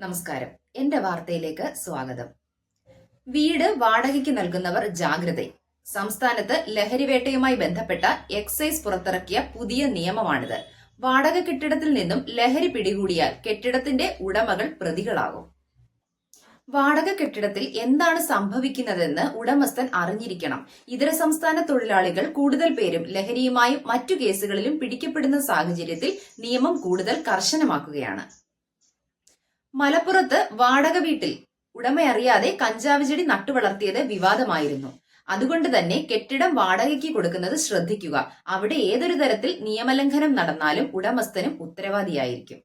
നമസ്കാരം. എന്റെ വാർത്തയിലേക്ക് സ്വാഗതം. വീട് വാടകയ്ക്ക് നൽകുന്നവർ ജാഗ്രത. സംസ്ഥാനത്ത് ലഹരിവേട്ടയുമായി ബന്ധപ്പെട്ട എക്സൈസ് പുറത്തിറക്കിയ പുതിയ നിയമമാണിത്. വാടക കെട്ടിടത്തിൽ നിന്നും ലഹരി പിടികൂടിയാൽ കെട്ടിടത്തിന്റെ ഉടമകൾ പ്രതികളാകും. വാടക കെട്ടിടത്തിൽ എന്താണ് സംഭവിക്കുന്നതെന്ന് ഉടമസ്ഥൻ അറിഞ്ഞിരിക്കണം. ഇതര സംസ്ഥാന തൊഴിലാളികൾ കൂടുതൽ പേരും ലഹരിയുമായും മറ്റു കേസുകളിലും പിടിക്കപ്പെടുന്ന സാഹചര്യത്തിൽ നിയമം കൂടുതൽ കർശനമാക്കുകയാണ്. മലപ്പുറത്ത് വാടക വീട്ടിൽ ഉടമയറിയാതെ കഞ്ചാവ് ചെടി നട്ടുവളർത്തിയത് വിവാദമായിരുന്നു. അതുകൊണ്ട് തന്നെ കെട്ടിടം വാടകയ്ക്ക് കൊടുക്കുന്നത് ശ്രദ്ധിക്കുക. അവിടെ ഏതൊരു തരത്തിൽ നിയമലംഘനം നടന്നാലും ഉടമസ്ഥനും ഉത്തരവാദിയായിരിക്കും.